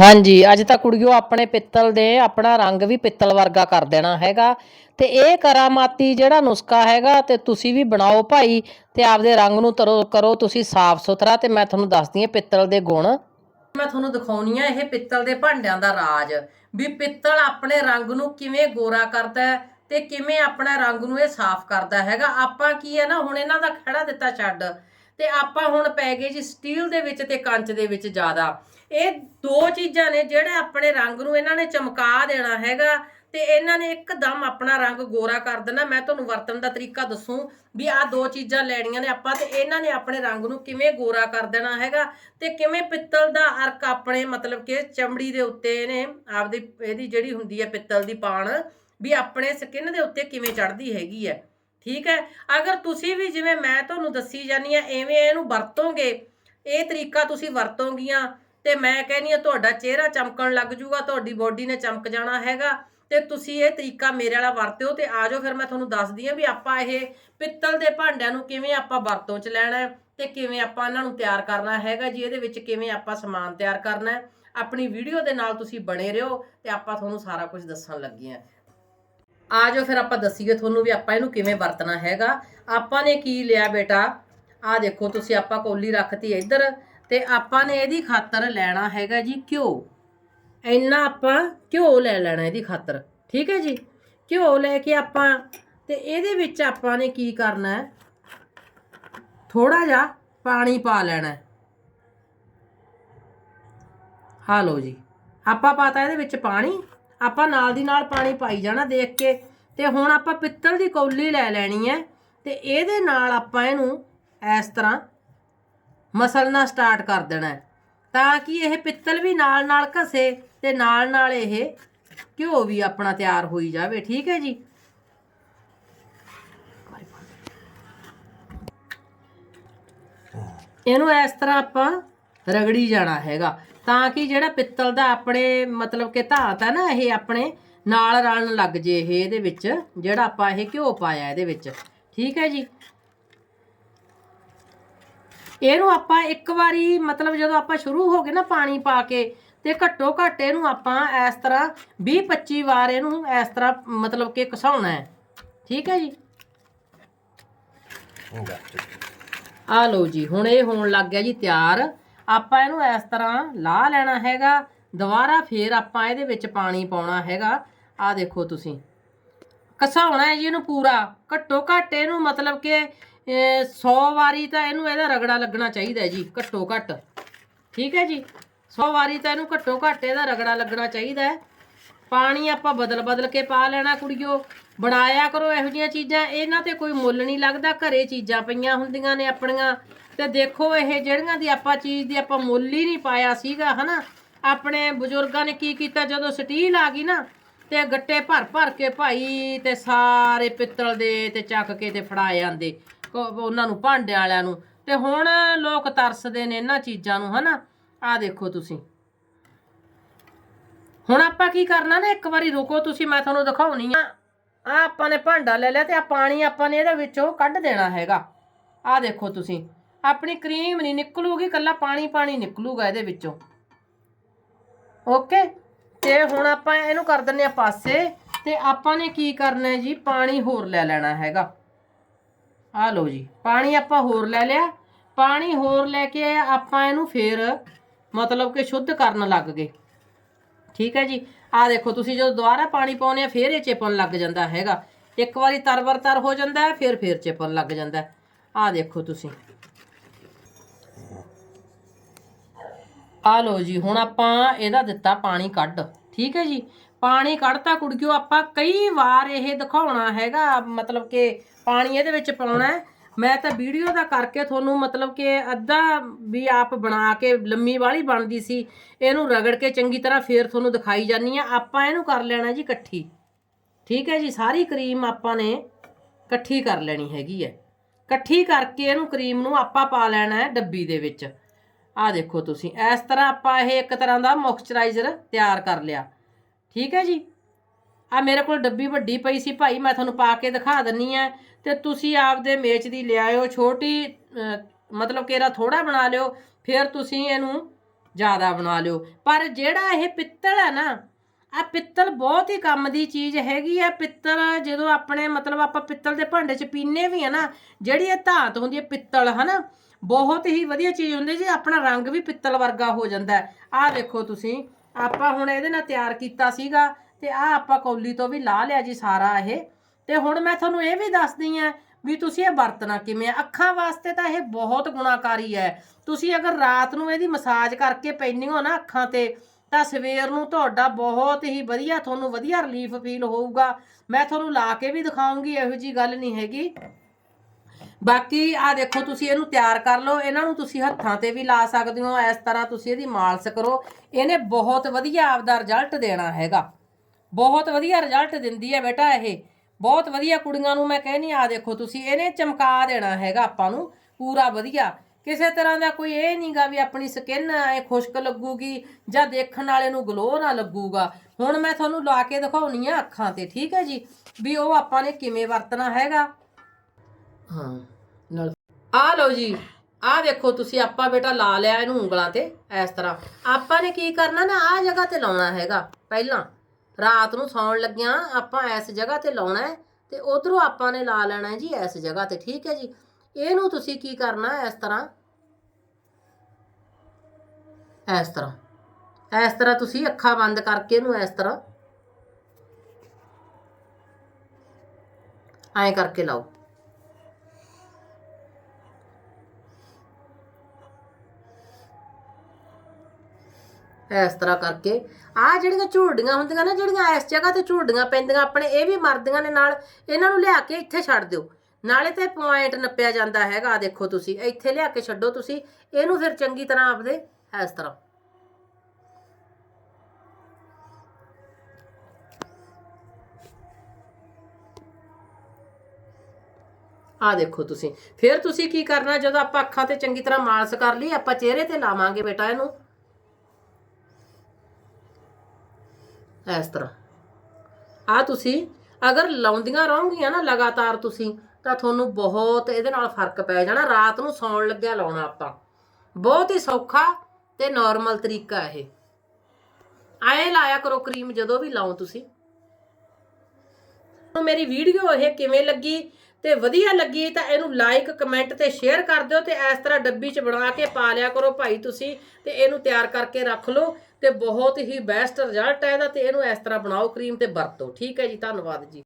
ਹਾਂਜੀ, ਅੱਜ ਤਾਂ ਕੁੜੀਓ ਆਪਣੇ ਪਿੱਤਲ ਦੇ ਆਪਣਾ ਰੰਗ ਵੀ ਪਿੱਤਲ ਵਰਗਾ ਕਰ ਦੇਣਾ ਹੈਗਾ। ਤੇ ਇਹ ਕਰਾਮਾਤੀ ਜਿਹੜਾ ਨੁਸਖਾ ਹੈਗਾ ਤੇ ਤੁਸੀਂ ਵੀ ਬਣਾਓ ਭਾਈ ਤੇ ਆਪਦੇ ਰੰਗ ਨੂੰ ਤਰੋ ਕਰੋ, ਤੁਸੀਂ ਸਾਫ਼ ਸੁਥਰਾ ਤੇ ਮੈਂ ਤੁਹਾਨੂੰ ਦੱਸਦੀ ਹਾਂ ਪਿੱਤਲ ਦੇ ਗੁਣ। ਮੈਂ ਤੁਹਾਨੂੰ ਦਿਖਾਉਣੀ ਆ ਇਹ ਪਿੱਤਲ ਦੇ ਭਾਂਡਿਆਂ ਦਾ ਰਾਜ, ਵੀ ਪਿੱਤਲ ਆਪਣੇ ਰੰਗ ਨੂੰ ਕਿਵੇਂ ਗੋਰਾ ਕਰਦਾ ਹੈ ਤੇ ਕਿਵੇਂ ਆਪਣਾ ਰੰਗ ਨੂੰ ਇਹ ਸਾਫ਼ ਕਰਦਾ ਹੈਗਾ। ਆਪਾਂ ਕੀ ਹੈ ਨਾ, ਹੁਣ ਇਹਨਾਂ ਦਾ ਖੜਾ ਦਿੱਤਾ ਛੱਡ ਤੇ ਆਪਾਂ ਹੁਣ ਪੈ ਗਏ ਜੀ ਸਟੀਲ ਦੇ ਵਿੱਚ ਤੇ ਕੰਚ ਦੇ ਵਿੱਚ ਜ਼ਿਆਦਾ। ਇਹ ਦੋ ਚੀਜ਼ਾਂ ਨੇ ਜਿਹੜੇ ਆਪਣੇ ਰੰਗ ਨੂੰ ਇਹਨਾਂ ਨੇ ਚਮਕਾ ਦੇਣਾ ਹੈਗਾ ਤੇ ਇਹਨਾਂ ਨੇ ਇੱਕਦਮ ਆਪਣਾ ਰੰਗ ਗੋਰਾ ਕਰ ਦੇਣਾ। ਮੈਂ ਤੁਹਾਨੂੰ ਵਰਤਣ ਦਾ ਤਰੀਕਾ ਦੱਸੂ ਵੀ ਆਹ ਦੋ ਚੀਜ਼ਾਂ ਲੈਣੀਆਂ ਨੇ ਆਪਾਂ ਤੇ ਇਹਨਾਂ ਨੇ ਆਪਣੇ ਰੰਗ ਨੂੰ ਕਿਵੇਂ ਗੋਰਾ ਕਰ ਦੇਣਾ ਹੈਗਾ ਤੇ ਕਿਵੇਂ ਪਿੱਤਲ ਦਾ ਅਰਕ ਆਪਣੇ ਮਤਲਬ ਕਿ ਚਮੜੀ ਦੇ ਉੱਤੇ ਇਹਨੇ ਆਪਦੀ ਇਹਦੀ ਜਿਹੜੀ ਹੁੰਦੀ ਹੈ ਪਿੱਤਲ ਦੀ ਪਾਣ ਵੀ ਆਪਣੇ ਸਕਿਨ ਦੇ ਉੱਤੇ ਕਿਵੇਂ ਚੜਦੀ ਹੈਗੀ ਹੈ। ਠੀਕ ਹੈ? ਅਗਰ ਤੁਸੀਂ ਵੀ ਜਿਵੇਂ ਮੈਂ ਤੁਹਾਨੂੰ ਦੱਸੀ ਜਾਨੀ ਆ ਐਵੇਂ ਇਹਨੂੰ ਵਰਤੋਗੇ, ਇਹ ਤਰੀਕਾ ਤੁਸੀਂ ਵਰਤੋਗੀਆਂ, ਤੇ ਮੈਂ ਕਹਿੰਨੀ ਆ ਤੁਹਾਡਾ ਚਿਹਰਾ ਚਮਕਣ ਲੱਗ ਜੂਗਾ, ਤੁਹਾਡੀ ਬੋਡੀ ਨੇ ਚਮਕ ਜਾਣਾ ਹੈਗਾ, ਤੇ ਤੁਸੀਂ ਇਹ ਤਰੀਕਾ ਮੇਰੇ ਵਾਲਾ ਵਰਤਿਓ ਤੇ ਆਜੋ ਫਿਰ ਮੈਂ ਤੁਹਾਨੂੰ ਦੱਸਦੀ ਆ ਵੀ ਆਪਾਂ ਇਹ ਪਿੱਤਲ ਦੇ ਭਾਂਡਿਆਂ ਨੂੰ ਕਿਵੇਂ ਆਪਾਂ ਵਰਤੋਂ ਚ ਲੈਣਾ ਹੈ ਤੇ ਕਿਵੇਂ ਆਪਾਂ ਇਹਨਾਂ ਨੂੰ ਤਿਆਰ ਕਰਨਾ ਹੈਗਾ ਜੀ, ਇਹਦੇ ਵਿੱਚ ਕਿਵੇਂ ਆਪਾਂ ਸਮਾਨ ਤਿਆਰ ਕਰਨਾ ਆਪਣੀ ਵੀਡੀਓ ਦੇ ਨਾਲ ਤੁਸੀਂ ਬਣੇ ਰਹੋ ਤੇ ਆਪਾਂ ਤੁਹਾਨੂੰ ਸਾਰਾ ਕੁਝ ਦੱਸਣ ਲੱਗੇ ਆ ਆ ਜਾਓ ਫਿਰ ਆਪਾਂ ਦੱਸੀਏ ਤੁਹਾਨੂੰ ਵੀ ਆਪਾਂ ਇਹਨੂੰ ਕਿਵੇਂ ਵਰਤਣਾ ਹੈਗਾ। ਆਪਾਂ ਨੇ ਕੀ ਲਿਆ ਬੇਟਾ? ਆ ਦੇਖੋ, ਤੁਸੀਂ ਆਪਾਂ ਕੌਲੀ ਰੱਖਤੀ ਇੱਧਰ ਤੇ ਆਪਾਂ ਨੇ ਇਹਦੀ ਖਾਤਰ ਲੈਣਾ ਹੈਗਾ ਜੀ ਘਿਓ। ਇੰਨਾ ਆਪਾਂ ਘਿਓ ਲੈ ਲੈਣਾ ਇਹਦੀ ਖਾਤਰ, ਠੀਕ ਹੈ ਜੀ? ਘਿਓ ਲੈ ਕੇ ਆਪਾਂ ਤੇ ਇਹਦੇ ਵਿੱਚ ਆਪਾਂ ਨੇ ਕੀ ਕਰਨਾ ਹੈ? ਥੋੜਾ ਜਿਹਾ ਪਾਣੀ ਪਾ ਲੈਣਾ ਹੈ। ਹਾਂ ਲਓ ਜੀ, ਆਪਾਂ ਪਾਤਾ ਇਹਦੇ ਵਿੱਚ ਪਾਣੀ। ਆਪਾਂ ਨਾਲ ਦੀ ਨਾਲ ਪਾਣੀ ਪਾਈ ਜਾਣਾ ਦੇਖ ਕੇ ਤੇ ਹੁਣ ਆਪਾਂ ਪਿੱਤਲ ਦੀ ਕੌਲੀ ਲੈ ਲੈਣੀ ਹੈ ਤੇ ਇਹਦੇ ਨਾਲ ਆਪਾਂ ਇਹਨੂੰ ਇਸ ਤਰ੍ਹਾਂ ਮਸਲਣਾ ਸਟਾਰਟ ਕਰ ਦੇਣਾ ਤਾਂ ਕਿ ਇਹ ਪਿੱਤਲ ਵੀ ਨਾਲ ਨਾਲ ਘਸੇ ਤੇ ਨਾਲ ਨਾਲ ਇਹ ਘਿਓ ਵੀ ਆਪਣਾ ਤਿਆਰ ਹੋਈ ਜਾਵੇ, ਠੀਕ ਹੈ ਜੀ? ਇਹਨੂੰ ਇਸ ਤਰ੍ਹਾਂ ਆਪਾਂ ਰਗੜੀ ਜਾਣਾ ਹੈਗਾ। ਤਾਂ ਕਿ ਜਿਹੜਾ ਪਿੱਤਲ ਦਾ ਆਪਣੇ ਮਤਲਬ ਕਿ ਧਾਤ ਹੈ ਨਾ ਇਹ ਆਪਣੇ ਨਾਲ ਰਲਣ ਲੱਗ ਜੇ ਇਹ ਇਹਦੇ ਵਿੱਚ ਜਿਹੜਾ ਆਪਾਂ ਇਹ ਘਿਓ ਪਾਇਆ ਇਹਦੇ ਵਿੱਚ। ਠੀਕ ਹੈ ਜੀ? ਇਹਨੂੰ ਆਪਾਂ ਇੱਕ ਵਾਰੀ ਮਤਲਬ ਜਦੋਂ ਆਪਾਂ ਸ਼ੁਰੂ ਹੋ ਗਏ ਨਾ ਪਾਣੀ ਪਾ ਕੇ ਤੇ ਘੱਟੋ ਘੱਟ ਇਹਨੂੰ ਆਪਾਂ ਇਸ ਤਰ੍ਹਾਂ 20 25 ਵਾਰ ਇਹਨੂੰ ਇਸ ਤਰ੍ਹਾਂ ਮਤਲਬ ਕਿ ਘਸਾਉਣਾ ਹੈ। ਠੀਕ ਹੈ ਜੀ? ਆ ਲਓ ਜੀ ਹੁਣ ਇਹ ਹੋਣ ਲੱਗ ਗਿਆ ਜੀ ਤਿਆਰ। ਆਪਾਂ ਇਹਨੂੰ ਇਸ ਤਰ੍ਹਾਂ ਲਾਹ ਲੈਣਾ ਹੈਗਾ, ਦੁਬਾਰਾ ਫੇਰ ਆਪਾਂ ਇਹਦੇ ਵਿੱਚ ਪਾਣੀ ਪਾਉਣਾ ਹੈਗਾ। ਆ ਦੇਖੋ ਤੁਸੀਂ। ਘਸਾਉਣਾ ਹੈ ਜੀ ਇਹਨੂੰ ਪੂਰਾ। ਘੱਟੋ ਘੱਟ ਇਹਨੂੰ ਮਤਲਬ ਕਿ 100 ਵਾਰੀ ਤਾਂ ਇਹਨੂੰ ਇਹਦਾ ਰਗੜਾ ਲੱਗਣਾ ਚਾਹੀਦਾ ਜੀ, ਘੱਟੋ ਘੱਟ। ਠੀਕ ਹੈ ਜੀ? 100 ਵਾਰੀ ਤਾਂ ਇਹਨੂੰ ਘੱਟੋ ਘੱਟ ਇਹਦਾ ਰਗੜਾ ਲੱਗਣਾ ਚਾਹੀਦਾ ਪਾਣੀ ਆਪਾਂ ਬਦਲ ਬਦਲ ਕੇ ਪਾ ਲੈਣਾ ਕੁੜੀਓ। ਬਣਾਇਆ ਕਰੋ ਇਹੋ ਜਿਹੀਆਂ ਚੀਜ਼ਾਂ। ਇਹਨਾਂ ਤੇ ਕੋਈ ਮੁੱਲ ਨਹੀਂ ਲੱਗਦਾ। ਘਰੇ ਚੀਜ਼ਾਂ ਪਈਆਂ ਹੁੰਦੀਆਂ ਨੇ ਆਪਣੀਆਂ। ਤੇ ਦੇਖੋ ਇਹ ਜਿਹੜੀਆਂ ਦੀ ਆਪਾਂ ਚੀਜ਼ ਦੀ ਆਪਾਂ ਮੁੱਲ ਹੀ ਨਹੀਂ ਪਾਇਆ ਸੀਗਾ, ਹਨਾ? ਆਪਣੇ ਬਜ਼ੁਰਗਾਂ ਨੇ ਕੀ ਕੀਤਾ? ਜਦੋਂ ਸਟੀਲ ਆ ਗਈ ਨਾ, ਤੇ ਗੱਟੇ ਭਰ ਭਰ ਕੇ ਭਾਈ ਤੇ ਸਾਰੇ ਪਿੱਤਲ ਦੇ ਤੇ ਚੱਕ ਕੇ ਤੇ ਫੜਾ ਜਾਂਦੇ ਉਹਨਾਂ ਨੂੰ, ਭਾਂਡਿਆਂ ਵਾਲਿਆਂ ਨੂੰ। ਤੇ ਹੁਣ ਲੋਕ ਤਰਸਦੇ ਨੇ ਇਹਨਾਂ ਚੀਜ਼ਾਂ ਨੂੰ, ਹਨਾ? ਆ ਦੇਖੋ ਤੁਸੀਂ। ਹੁਣ ਆਪਾਂ ਕੀ ਕਰਨਾ ਨਾ? ਇੱਕ ਵਾਰੀ ਰੁਕੋ ਤੁਸੀਂ, ਮੈਂ ਤੁਹਾਨੂੰ ਦਿਖਾਉਣੀ ਆ। ਆ ਆਪਾਂ ਨੇ ਭਾਂਡਾ ਲੈ ਲਿਆ ਤੇ ਆ ਪਾਣੀ ਆਪਾਂ ਨੇ ਇਹਦੇ ਵਿੱਚੋਂ ਕੱਢ ਦੇਣਾ ਹੈਗਾ। ਆ ਦੇਖੋ ਤੁਸੀਂ। ਆਪਣੀ ਕਰੀਮ ਨਹੀਂ ਨਿਕਲੂਗੀ ਕੱਲਾ ਪਾਣੀ ਪਾਣੀ ਨਿਕਲੂਗਾ ਇਹਦੇ ਵਿੱਚੋਂ। ਓਕੇ ਤੇ ਹੁਣ ਆਪਾਂ ਇਹਨੂੰ ਕਰ ਦਿੰਨੇ ਆ ਪਾਸੇ, ਤੇ ਆਪਾਂ ਨੇ ਕੀ ਕਰਨਾ ਹੈ ਜੀ? ਪਾਣੀ ਹੋਰ ਲੈ ਲੈਣਾ ਹੈਗਾ। ਆ ਲਓ ਜੀ, ਪਾਣੀ ਆਪਾਂ ਹੋਰ ਲੈ ਲਿਆ। ਪਾਣੀ ਹੋਰ ਲੈ ਕੇ ਆਪਾਂ ਇਹਨੂੰ ਫੇਰ ਮਤਲਬ ਕਿ ਸ਼ੁੱਧ ਕਰਨ ਲੱਗ ਗਏ। ਠੀਕ ਹੈ ਜੀ? ਆ ਦੇਖੋ, ਤੁਸੀਂ ਜਦੋਂ ਦੁਬਾਰਾ ਪਾਣੀ ਪਾਉਨੇ ਆ ਫੇਰ ਇਹ ਚਿਪਣ ਲੱਗ ਜਾਂਦਾ ਹੈਗਾ। ਇੱਕ ਵਾਰੀ ਤਰਵਰ ਤਰ ਹੋ ਜਾਂਦਾ ਹੈ ਫਿਰ ਫੇਰ ਚਿਪਣ ਲੱਗ ਜਾਂਦਾ ਹੈ। ਆ ਦੇਖੋ ਤੁਸੀਂ। ਆ ਲਓ ਜੀ, ਹੁਣ ਆਪਾਂ ਇਹਦਾ ਦਿੱਤਾ ਪਾਣੀ ਕੱਢ। ਠੀਕ ਹੈ ਜੀ? ਪਾਣੀ ਕੱਢਤਾ ਕੁੜਕਿਓ, ਆਪਾਂ ਕਈ ਵਾਰ ਇਹ ਦਿਖਾਉਣਾ ਹੈਗਾ, ਮਤਲਬ ਕਿ ਪਾਣੀ ਇਹਦੇ ਵਿੱਚ ਪਾਉਣਾ ਮੈਂ ਤਾਂ ਵੀਡੀਓ ਦਾ ਕਰਕੇ ਤੁਹਾਨੂੰ ਮਤਲਬ ਕਿ ਅੱਧਾ ਵੀ ਆਪ ਬਣਾ ਕੇ ਲੰਮੀ ਵਾਲੀ ਬਣਦੀ ਸੀ। ਇਹਨੂੰ ਰਗੜ ਕੇ ਚੰਗੀ ਤਰ੍ਹਾਂ ਫੇਰ ਤੁਹਾਨੂੰ ਦਿਖਾਈ ਜਾਨੀ ਆ ਆਪਾਂ ਇਹਨੂੰ ਕਰ ਲੈਣਾ ਜੀ ਇਕੱਠੀ। ਠੀਕ ਹੈ ਜੀ? ਸਾਰੀ ਕਰੀਮ ਆਪਾਂ ਨੇ ਇਕੱਠੀ ਕਰ ਲੈਣੀ ਹੈਗੀ ਹੈ। ਇਕੱਠੀ ਕਰਕੇ ਇਹਨੂੰ ਕਰੀਮ ਨੂੰ ਆਪਾਂ ਪਾ ਲੈਣਾ ਹੈ ਡੱਬੀ ਦੇ ਵਿੱਚ। ਆ ਦੇਖੋ ਤੁਸੀਂ, ਇਸ ਤਰ੍ਹਾਂ ਆਪਾਂ ਇਹ ਇੱਕ ਤਰ੍ਹਾਂ ਦਾ ਮੋਇਸਚਰਾਈਜ਼ਰ ਤਿਆਰ ਕਰ ਲਿਆ। ਠੀਕ ਹੈ ਜੀ? ਆ ਮੇਰੇ ਕੋਲ ਡੱਬੀ ਵੱਡੀ ਪਈ ਸੀ ਭਾਈ, ਮੈਂ ਤੁਹਾਨੂੰ ਪਾ ਕੇ ਦਿਖਾ ਦਿੰਨੀ ਆ। ਤੇ ਤੁਸੀਂ ਆਪਦੇ ਮੇਚ ਦੀ ਲਿਆਇਓ, ਛੋਟੀ ਮਤਲਬ ਕੇਰਾ ਇਹਦਾ ਥੋੜਾ ਬਣਾ ਲਿਓ, ਫਿਰ ਤੁਸੀਂ ਇਹਨੂੰ ਜ਼ਿਆਦਾ ਬਣਾ ਲਿਓ। ਪਰ ਜਿਹੜਾ ਇਹ ਪਿੱਤਲ ਹੈ ਨਾ, ਆ ਪਿੱਤਲ ਬਹੁਤ ਹੀ ਕੰਮ ਦੀ ਚੀਜ਼ ਹੈਗੀ ਆ। ਪਿੱਤਲ ਜਦੋਂ ਆਪਣੇ, ਮਤਲਬ ਆਪਾਂ ਪਿੱਤਲ ਦੇ ਭਾਂਡੇ 'ਚ ਪੀਨੇ ਵੀ ਆ ਨਾ, ਜਿਹੜੀ ਇਹ ਧਾਤ ਹੁੰਦੀ ਹੈ ਪਿੱਤਲ, ਹਨਾ? ਬਹੁਤ ਹੀ ਵਧੀਆ ਚੀਜ਼ ਹੁੰਦੀ ਜੀ, ਆਪਣਾ ਰੰਗ ਵੀ ਪਿੱਤਲ ਵਰਗਾ ਹੋ ਜਾਂਦਾ ਆਹ ਦੇਖੋ ਤੁਸੀਂ, ਆਪਾਂ ਹੁਣ ਇਹਦੇ ਨਾਲ ਤਿਆਰ ਕੀਤਾ ਸੀਗਾ, ਤੇ ਆਹ ਆਪਾਂ ਕੌਲੀ ਤੋਂ ਵੀ ਲਾ ਲਿਆ ਜੀ ਸਾਰਾ ਇਹ। ਤੇ ਹੁਣ ਮੈਂ ਤੁਹਾਨੂੰ ਇਹ ਵੀ ਦੱਸਦੀ ਆ ਵੀ ਤੁਸੀਂ ਇਹ ਵਰਤਣਾ ਕਿਵੇਂ ਆ। ਅੱਖਾਂ ਵਾਸਤੇ ਤਾਂ ਇਹ ਬਹੁਤ ਗੁਣਾਕਾਰੀ ਹੈ। ਤੁਸੀਂ ਅਗਰ ਰਾਤ ਨੂੰ ਇਹਦੀ ਮਸਾਜ ਕਰਕੇ ਪੈਂਦੇ ਹੋ ਨਾ ਅੱਖਾਂ ਤੇ, ਤਾਂ ਸਵੇਰ ਨੂੰ ਤੁਹਾਡਾ ਬਹੁਤ ਹੀ ਵਧੀਆ, ਤੁਹਾਨੂੰ ਵਧੀਆ ਰਿਲੀਫ ਫੀਲ ਹੋਊਗਾ। ਮੈਂ ਤੁਹਾਨੂੰ ਲਾ ਕੇ ਵੀ ਦਿਖਾਉਂਗੀ, ਇਹੋ ਜੀ ਗੱਲ ਨਹੀਂ ਹੈਗੀ। ਬਾਕੀ ਆ ਦੇਖੋ, ਤੁਸੀਂ ਇਹਨੂੰ ਤਿਆਰ ਕਰ ਲਓ। ਇਹਨਾਂ ਨੂੰ ਤੁਸੀਂ ਹੱਥਾਂ ਤੇ ਵੀ ਲਾ ਸਕਦੇ ਹੋ। ਇਸ ਤਰ੍ਹਾਂ ਤੁਸੀਂ ਇਹਦੀ ਮਾਲਸ਼ ਕਰੋ। ਇਹਨੇ ਬਹੁਤ ਵਧੀਆ ਆਪਦਾ ਰਿਜ਼ਲਟ ਦੇਣਾ ਹੈਗਾ। ਬਹੁਤ ਵਧੀਆ ਰਿਜ਼ਲਟ ਦਿੰਦੀ ਹੈ ਬੇਟਾ ਇਹ। ਬਹੁਤ ਵਧੀਆ ਕੁੜੀਆਂ ਨੂੰ ਮੈਂ ਕਹਿੰਨੀ ਆ ਦੇਖੋ, ਤੁਸੀਂ ਇਹਨੇ ਚਮਕਾ ਦੇਣਾ ਹੈਗਾ ਆਪਾਂ ਨੂੰ। ਪੂਰਾ ਵਧੀਆ। ਕਿਸੇ ਤਰ੍ਹਾਂ ਦਾ ਕੋਈ ਇਹ ਨਹੀਂਗਾ ਵੀ ਆਪਣੀ ਸਕਿਨ ਐ ਖੁਸ਼ਕ ਲੱਗੂਗੀ ਜਾਂ ਦੇਖਣ ਵਾਲੇ ਨੂੰ ਗਲੋ ਨਾ ਲੱਗੂਗਾ। ਹੁਣ ਮੈਂ ਤੁਹਾਨੂੰ ਲਾ ਕੇ ਦਿਖਾਉਣੀ ਆ ਅੱਖਾਂ ਤੇ, ਠੀਕ ਹੈ ਜੀ? ਵੀ ਉਹ ਆਪਾਂ ਨੇ ਕਿਵੇਂ ਵਰਤਣਾ ਹੈਗਾ। ਹਾਂ, ਨਾਲ ਆ ਲਓ ਜੀ ਆ ਦੇਖੋ ਤੁਸੀਂ ਆਪਾਂ ਬੇਟਾ ਲਾ ਲਿਆ ਇਹਨੂੰ ਉਂਗਲਾਂ ਤੇ, ਇਸ ਤਰ੍ਹਾਂ। ਆਪਾਂ ਨੇ ਕੀ ਕਰਨਾ ਨਾ ਆ ਜਗ੍ਹਾ ਤੇ ਲਾਉਣਾ ਹੈਗਾ, ਪਹਿਲਾਂ। ਰਾਤ ਨੂੰ ਸੌਣ ਲੱਗਿਆਂ, ਆਪਾਂ ਇਸ ਜਗ੍ਹਾ ਤੇ ਲਾਉਣਾ ਹੈ, ਤੇ ਉਧਰੋਂ ਆਪਾਂ ਨੇ ਲਾ ਲੈਣਾ ਜੀ ਇਸ ਜਗ੍ਹਾ ਤੇ, ਠੀਕ ਹੈ ਜੀ? ਇਹਨੂੰ ਤੁਸੀਂ ਕੀ ਕਰਨਾ ਇਸ ਤਰ੍ਹਾਂ? ਇਸ ਤਰ੍ਹਾਂ। ਇਸ ਤਰ੍ਹਾਂ ਤੁਸੀਂ ਅੱਖਾਂ ਬੰਦ ਕਰਕੇ ਇਹਨੂੰ ਇਸ ਤਰ੍ਹਾਂ। ਐਂ ਕਰਕੇ ਲਾਓ। ਇਸ ਤਰ੍ਹਾਂ ਕਰਕੇ। ਆ ਜਿਹੜੀਆਂ ਝੁਰੜੀਆਂ ਹੁੰਦੀਆਂ ਨਾ, ਜਿਹੜੀਆਂ ਇਸ ਜਗ੍ਹਾ ਤੇ ਝੁਰੜੀਆਂ ਪੈਂਦੀਆਂ, ਆਪਣੇ ਇਹ ਵੀ ਮਰਦੀਆਂ ਨੇ ਨਾਲ, ਇਹਨਾਂ ਨੂੰ ਲਿਆ ਕੇ ਇੱਥੇ ਛੱਡ ਦਿਓ। ਨਾਲੇ ਤੇ ਪੁਆਇੰਟ ਨੱਪਿਆ ਜਾਂਦਾ ਹੈਗਾ, ਆਹ ਦੇਖੋ ਤੁਸੀਂ, ਇੱਥੇ ਲਿਆ ਕੇ ਛੱਡੋ ਤੁਸੀਂ, ਇਹਨੂੰ ਫਿਰ ਚੰਗੀ ਤਰ੍ਹਾਂ ਆਪਦੇ ਇਸ ਤਰ੍ਹਾਂ। ਆ ਦੇਖੋ ਤੁਸੀਂ, ਫਿਰ ਤੁਸੀਂ ਕੀ ਕਰਨਾ, ਜਦੋਂ ਆਪਾਂ ਅੱਖਾਂ ਤੇ ਚੰਗੀ ਤਰ੍ਹਾਂ ਮਾਲਸ਼ ਕਰ ਲਈ, ਆਪਾਂ ਚਿਹਰੇ ਤੇ ਲਾਵਾਂਗੇ ਬੇਟਾ ਇਹਨੂੰ। ਇਸ ਤਰ੍ਹਾਂ। ਆ ਤੁਸੀਂ ਅਗਰ ਲਾਉਂਦੀਆਂ ਰਹੋਗੀਆਂ ਨਾ ਲਗਾਤਾਰ ਤੁਸੀਂ, ਤਾਂ ਤੁਹਾਨੂੰ ਬਹੁਤ ਇਹਦੇ ਨਾਲ ਫ਼ਰਕ ਪੈ ਜਾਣਾ, ਰਾਤ ਨੂੰ ਸੌਣ ਲੱਗਿਆ ਲਾਉਣਾ ਆਪਾਂ। ਬਹੁਤ ਹੀ ਸੌਖਾ ਤੇ ਨਾਰਮਲ ਤਰੀਕਾ ਇਹ। ਐਂ ਲਾਇਆ ਕਰੋ ਕਰੀਮ ਜਦੋਂ ਵੀ ਲਾਓ ਤੁਸੀਂ। ਤੁਹਾਨੂੰ ਮੇਰੀ ਵੀਡੀਓ ਇਹ ਕਿਵੇਂ ਲੱਗੀ ਤੇ ਵਧੀਆ ਲੱਗੀ ਤਾਂ ਇਹਨੂੰ ਲਾਈਕ ਕਮੈਂਟ ਤੇ ਸ਼ੇਅਰ ਕਰ ਦਿਓ ਤੇ ਇਸ ਤਰ੍ਹਾਂ ਡੱਬੀ 'ਚ ਬਣਾ ਕੇ ਪਾ ਲਿਆ ਕਰੋ ਭਾਈ ਤੁਸੀਂ ਤੇ ਇਹਨੂੰ ਤਿਆਰ ਕਰਕੇ ਰੱਖ ਲਓ। ਤੇ ਬਹੁਤ ਹੀ ਬੈਸਟ ਰਿਜ਼ਲਟ ਹੈ ਇਹਦਾ ਤੇ ਇਹਨੂੰ ਇਸ ਤਰ੍ਹਾਂ ਬਣਾਓ ਕਰੀਮ ਤੇ ਵਰਤੋ। ਠੀਕ ਹੈ ਜੀ, ਧੰਨਵਾਦ ਜੀ।